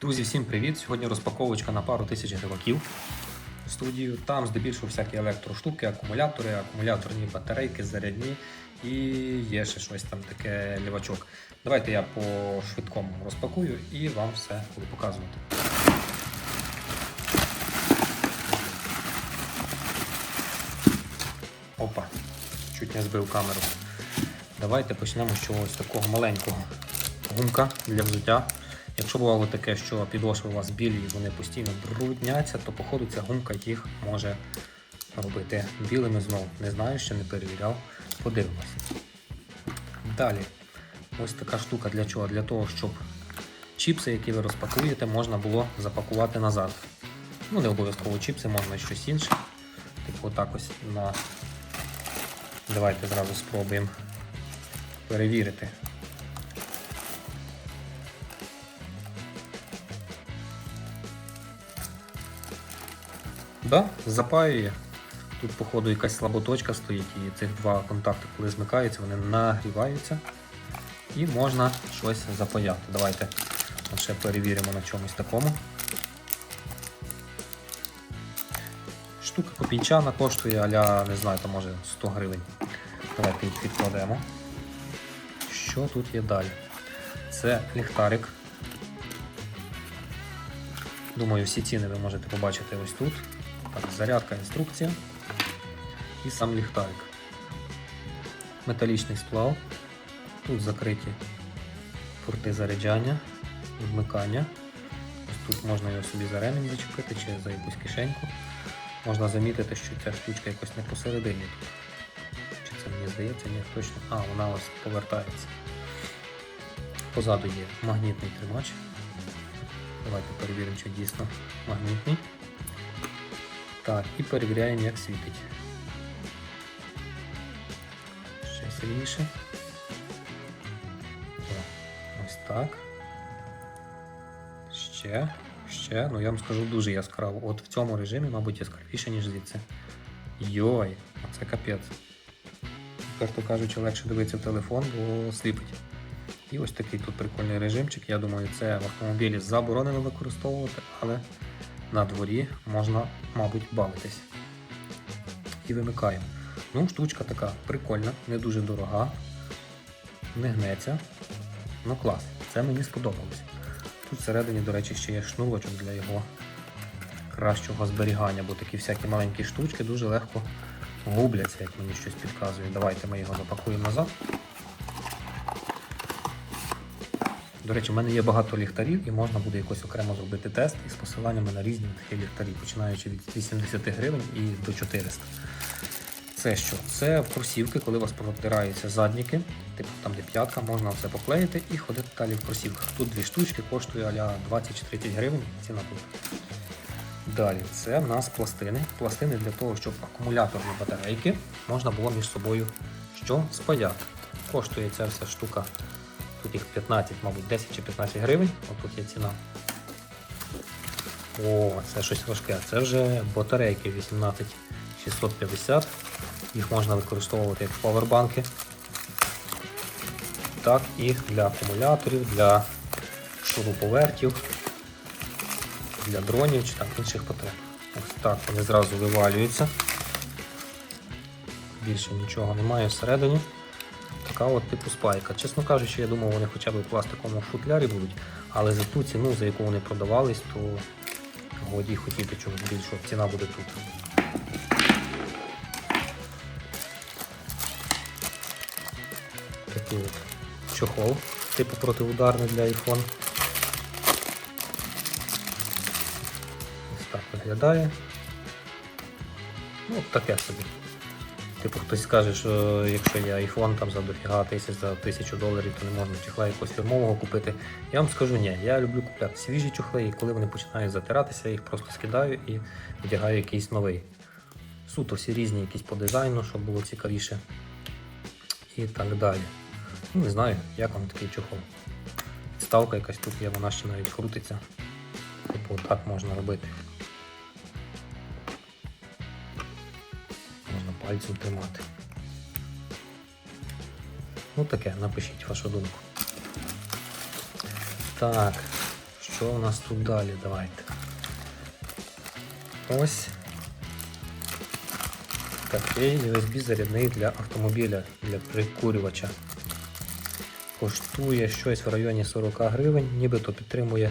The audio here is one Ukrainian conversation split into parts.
Друзі, всім привіт! Сьогодні розпаковочка на пару тисяч гриваків в студію. Там здебільшого всякі електроштуки, акумулятори, акумуляторні батарейки, зарядні і є ще щось там таке лівачок. Давайте я по швидкому розпакую і вам все буду показувати. Опа, чуть не збив камеру. Давайте почнемо з чогось такого маленького. Гумка для взуття. Якщо бувало таке, що підошви у вас білі і вони постійно брудняться, то походу ця гумка їх може робити білими знову. Не знаю, ще не перевіряв. Подивимося. Далі, ось така штука для чого? Для того, щоб чіпси, які ви розпакуєте, можна було запакувати назад. Ну, не обов'язково чіпси, можна щось інше. Типу, отак ось на. Давайте зразу спробуємо перевірити. Да, запаює. Тут, походу, якась слаботочка стоїть, і цих два контакти, коли змикаються, вони нагріваються. І можна щось запаяти. Давайте ще перевіримо на чомусь такому. Штука копійчана коштує, аля, не знаю, там може 100 гривень. Давайте їх відкладемо. Що тут є далі? Це ліхтарик. Думаю, всі ціни ви можете побачити ось тут. Зарядка, інструкція і сам ліхтарик. Металічний сплав. Тут закриті порти заряджання, вмикання. Ось тут можна його собі за ремінь зачепити чи за якусь кишеньку. Можна замітити, що ця штучка якось не посередині тут. Чи це мені здається, ні, точно. А, вона ось повертається. Позаду є магнітний тримач. Давайте перевіримо, чи дійсно магнітний. Так, і перевіряємо, як світить. Ще сильніше. Ось так. Ще, ще, ну я вам скажу дуже яскраво. От в цьому режимі, мабуть, яскравіше, ніж звідси. Йой, це капець. Перто кажучи, легше дивитися в телефон, бо сліпить. І ось такий тут прикольний режимчик. Я думаю, це в автомобілі заборонено використовувати, але на дворі можна, мабуть, бавитись. І вимикаємо. Ну, штучка така прикольна, не дуже дорога, не гнеться. Ну клас, це мені сподобалось. Тут всередині, до речі, ще є шнурочок для його кращого зберігання, бо такі всякі маленькі штучки дуже легко губляться, як мені щось підказує. Давайте ми його запакуємо назад. До речі, в мене є багато ліхтарів і можна буде якось окремо зробити тест із посиланнями на різні такі ліхтарі, починаючи від 80 гривень і до 400. Це що? Це кросівки, коли у вас протираються задніки, типу там де п'ятка, можна все поклеїти і ходити далі в кросівках. Тут дві штучки коштує аля 20-30 гривень, ціна тут. Далі, це в нас пластини. Пластини для того, щоб акумуляторні батарейки можна було між собою що спаяти. Коштує ця вся штука Тут їх 15, мабуть, 10 чи 15 гривень. Отут є ціна. О, це щось важке. Це вже батарейки 18650. Їх можна використовувати як павербанки. Так і для акумуляторів, для шуруповертів, для дронів чи там інших потреб. Ось так вони зразу вивалюються. Більше нічого немає всередині така от типу спайка. Чесно кажучи, я думав, вони хоча б в пластиковому футлярі будуть, але за ту ціну, за яку вони продавались, то годі хотіти чогось більшого. Ціна буде тут. Такий от чохол, типу протиударний для iPhone. Ось так виглядає. Ну, таке собі. Типу хтось скаже, що якщо є iPhone там за дофіга тисяч за тисячу доларів, то не можна чохла якогось фірмового купити. Я вам скажу, ні, я люблю купляти свіжі чохли, і коли вони починають затиратися, я їх просто скидаю і вдягаю якийсь новий. Суто всі різні якісь по дизайну, щоб було цікавіше. І так далі. Ну, Не знаю, як вам такий чохол. Ставка якась тут є, вона ще навіть крутиться. Типу, так можна робити. Пальцем тримати. Ну таке, напишіть вашу думку. Так, що у нас тут далі? Давайте. Ось такий USB зарядний для автомобіля, для прикурювача. Коштує щось в районі 40 гривень, нібито підтримує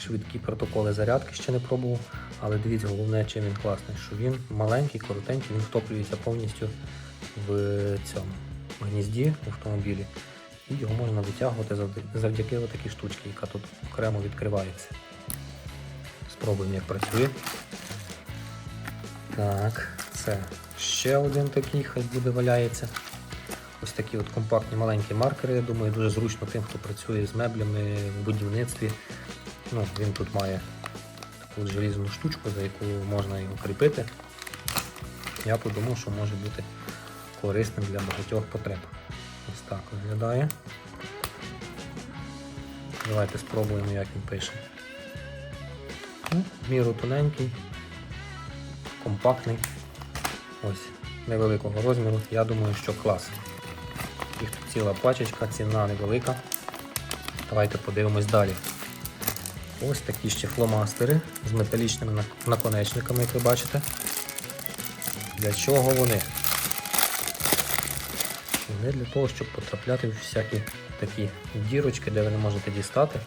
швидкі протоколи зарядки, ще не пробував. Але дивіться, головне, чим він класний, що він маленький, коротенький, він втоплюється повністю в цьому гнізді в автомобілі. І його можна витягувати завдяки такій штучці, яка тут окремо відкривається. Спробуємо, як працює. Так, це ще один такий, хай буде валяється. Ось такі от компактні маленькі маркери, я думаю, дуже зручно тим, хто працює з меблями в будівництві. Ну, він тут має таку от желізну штучку, за яку можна його кріпити. Я подумав, що може бути корисним для багатьох потреб. Ось так виглядає. Давайте спробуємо, як він пише. Ну, в міру тоненький, компактний. Ось, невеликого розміру. Я думаю, що клас. Їх тут ціла пачечка, ціна невелика. Давайте подивимось далі. Ось такі ще фломастери з металічними наконечниками, як ви бачите. Для чого вони? Вони для того, щоб потрапляти в всякі такі дірочки, де ви не можете дістати.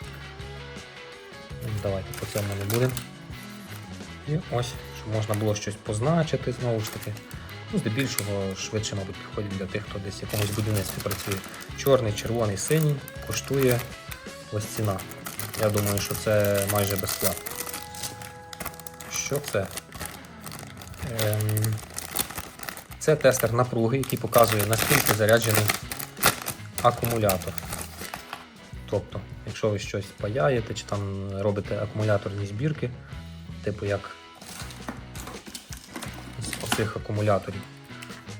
Ну, Давайте по цьому не будемо. І ось, щоб можна було щось позначити знову ж таки. Ну, здебільшого швидше, мабуть, підходять для тих, хто десь в якомусь будівництві працює. Чорний, червоний, синій коштує ось ціна. Я думаю, що це майже безплатно. Що це? Ем, це тестер напруги, який показує, наскільки заряджений акумулятор. Тобто, якщо ви щось паяєте чи там робите акумуляторні збірки, типу як з оцих акумуляторів,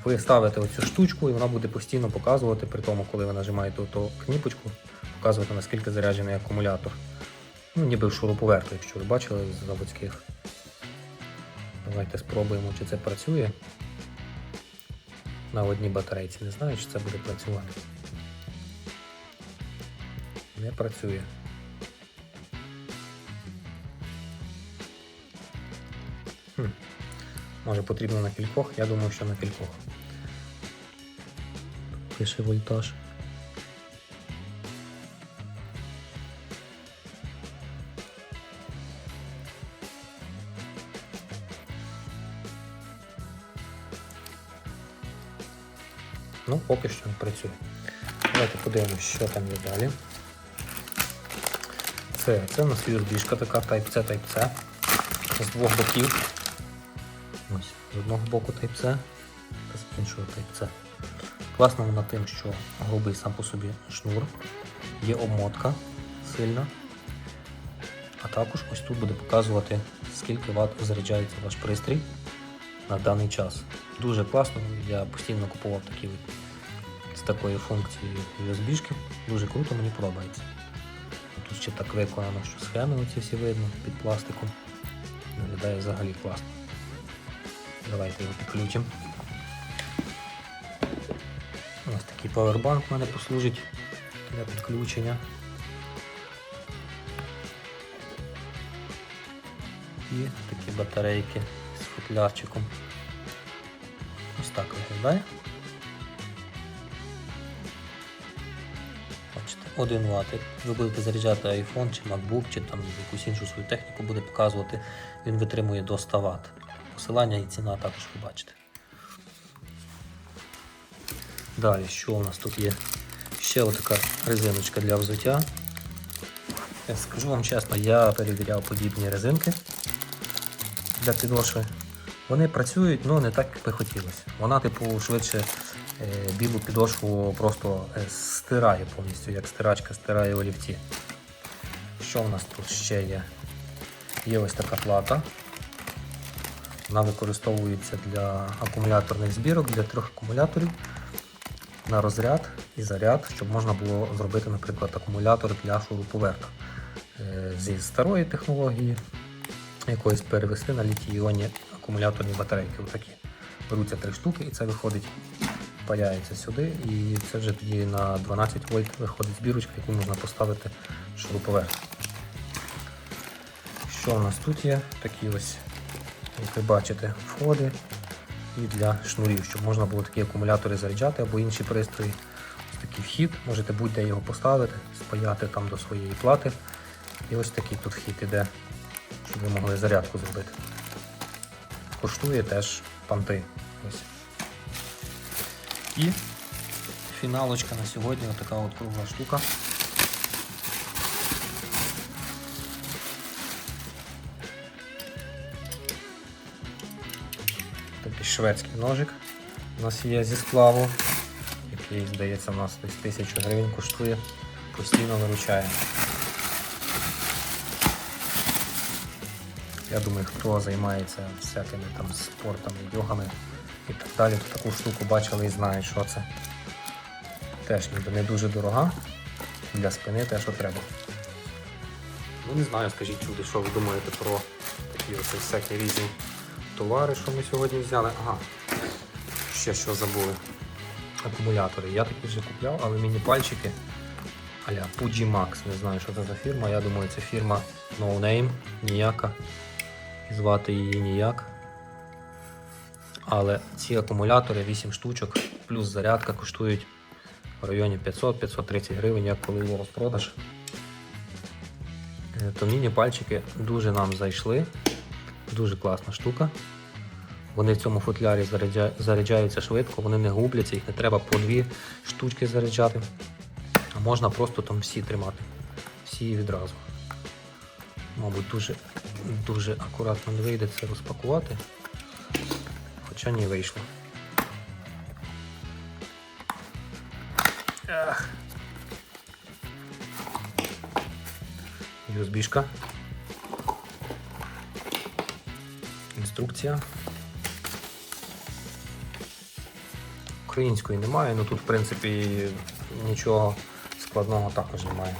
ви ставите оцю штучку і вона буде постійно показувати, при тому, коли ви нажимаєте ту кніпочку, показувати наскільки заряджений акумулятор. Ну, ніби в шуруповерту, якщо ви бачили з заводських. Давайте спробуємо, чи це працює. На одній батарейці. Не знаю, чи це буде працювати. Не працює. Хм. Може потрібно на кількох? Я думаю, що на кількох. Пише вольтаж. Ну, поки що працює. Давайте подивимось, що там є далі. Це, це у нас USB така Type-C, Type-C. З двох боків. Ось, з одного боку Type-C та з іншого Type-C. Класно вона тим, що грубий сам по собі шнур, є обмотка сильна. А також ось тут буде показувати, скільки Вт заряджається ваш пристрій на даний час. Дуже класно, я постійно купував такі з такою функцією USB. Дуже круто, мені подобається. Тут ще так виконано, що схеми оці всі видно під пластиком. Виглядає взагалі класно. Давайте його підключимо. Ось такий павербанк в мене послужить для підключення. І такі батарейки футлярчиком. Ось так виглядає. Бачите, 1 Вт. Ви будете заряджати iPhone чи MacBook, чи там якусь іншу свою техніку буде показувати, він витримує до 100 Вт. Посилання і ціна також ви бачите. Далі, що у нас тут є? Ще отака резиночка для взуття. Я скажу вам чесно, я перевіряв подібні резинки для підошви. Вони працюють, але не так, як би хотілося. Вона, типу, швидше е, білу підошву просто е, стирає повністю, як стирачка стирає олівці. Що в нас тут ще є? Є ось така плата. Вона використовується для акумуляторних збірок, для трьох акумуляторів на розряд і заряд, щоб можна було зробити, наприклад, акумулятор для шуруповерта Е, зі старої технології якоїсь перевести на літій-іонні акумуляторні батарейки. Отакі. Беруться три штуки і це виходить, паяється сюди, і це вже тоді на 12 вольт виходить збірочка, яку можна поставити в шуруповерт. Що у нас тут є? Такі ось, як ви бачите, входи і для шнурів, щоб можна було такі акумулятори заряджати або інші пристрої. Ось такий вхід, можете будь-де його поставити, спаяти там до своєї плати. І ось такий тут вхід іде, щоб ви могли зарядку зробити. Коштує теж панти. Ось. І фіналочка на сьогодні отака от кругла штука. Такий шведський ножик у нас є зі сплаву, який, здається, у нас десь 1000 гривень коштує, постійно виручає. Я думаю, хто займається всякими там спортами, йогами і так далі, то таку штуку бачили і знають, що це. Теж ніби не дуже дорога. Для спини те, що треба. Ну не знаю, скажіть люди, що ви думаєте про такі ось всякі різні товари, що ми сьогодні взяли. Ага, ще що забули. Акумулятори. Я такі вже купляв, але міні-пальчики аля Fuji Max. Не знаю, що це за фірма. Я думаю, це фірма No Name, ніяка. І звати її ніяк. Але ці акумулятори 8 штучок плюс зарядка коштують в районі 500-530 гривень, як коли є розпродаж. Е, То міні-пальчики дуже нам зайшли. Дуже класна штука. Вони в цьому футлярі заряджаються швидко, вони не губляться, їх не треба по дві штучки заряджати. А можна просто там всі тримати. Всі відразу. Мабуть, дуже, дуже акуратно не вийде це розпакувати. Хоча ні вийшло. USB-шка. Інструкція. Української немає, ну тут в принципі нічого складного також немає.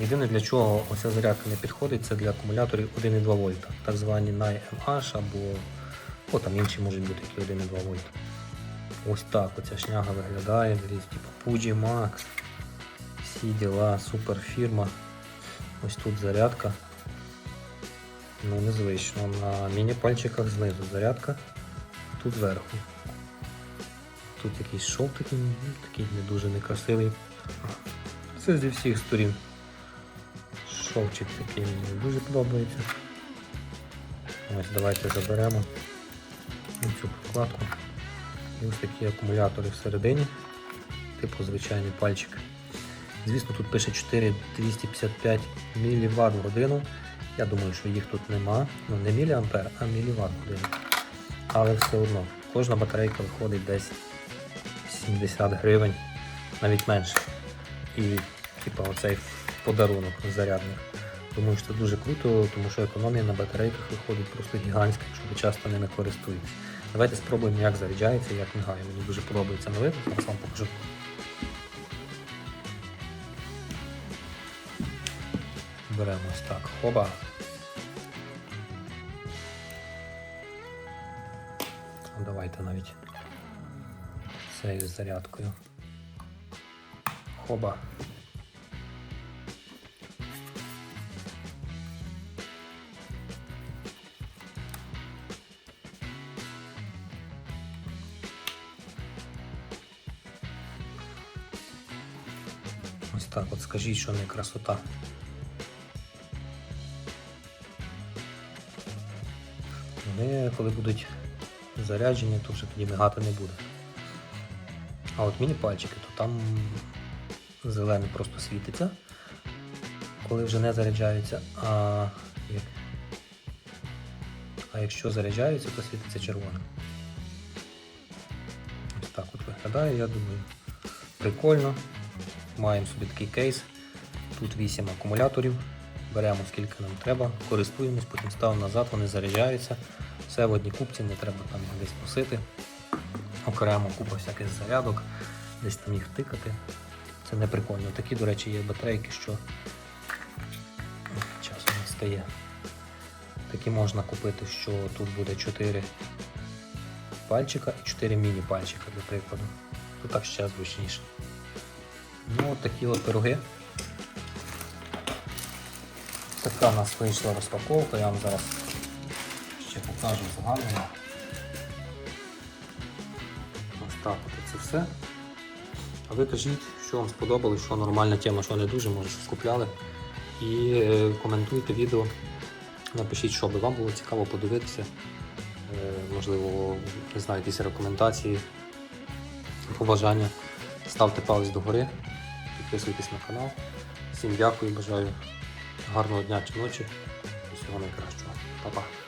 Єдине для чого оця зарядка не підходить, це для акумуляторів 1,2 вольта, так звані NiMH або о, там інші можуть бути які 1,2 вольта. Ось так оця шняга виглядає, дивіться, типу Fuji Max. Всі діла, супер фірма. Ось тут зарядка. Ну, незвично. На міні-пальчиках знизу зарядка, тут зверху. Тут якийсь шов такий, ну, такий не дуже некрасивий. Це зі всіх сторін. Шовчик такий мені дуже подобається. Ось давайте заберемо цю прокладку. І ось такі акумулятори всередині, типу звичайний пальчик. Звісно, тут пише 4255 мВт в годину. Я думаю, що їх тут нема. Ну не міліампер, а міліватт в годину. Але все одно, кожна батарейка виходить десь 70 гривень, навіть менше. І типу, оцей подарунок зарядник. Думаю, що це дуже круто, тому що економія на батарейках виходить просто гігантська, якщо ви часто ними користуєтесь. Давайте спробуємо, як заряджається, як мигає. Мені дуже подобається новин, зараз вам покажу. Беремо ось так. Хоба. Ну, Давайте навіть цією зарядкою. Хоба. Скажіть, що не красота. Вони, коли будуть заряджені, то вже тоді мигати не буде. А от міні-пальчики, то там зелений просто світиться, коли вже не заряджаються, а, як... а якщо заряджаються, то світиться червоним. Ось так от виглядає, я думаю, прикольно. Маємо собі такий кейс. Тут 8 акумуляторів. Беремо скільки нам треба, користуємось, потім ставимо назад, вони заряджаються. Все в одній купці, не треба там десь носити. Окремо купа всяких зарядок, десь там їх тикати. Це не прикольно. Такі, до речі, є батарейки, що часу не стає. Такі можна купити, що тут буде 4 пальчика і 4 міні-пальчика, для прикладу. Тут так ще зручніше. Ну, такі от пироги. Така в нас вийшла розпаковка, я вам зараз ще покажу загально. Ось так от це все. А ви кажіть, що вам сподобалось, що нормальна тема, що не дуже, може щось купляли. І е, коментуйте відео. Напишіть, що би вам було цікаво подивитися. Е, можливо, не знаю, якісь рекомендації, побажання. Ставте палець догори, підписуйтесь на канал. Всім дякую, бажаю гарного дня чи ночі всього найкращого. Па-па.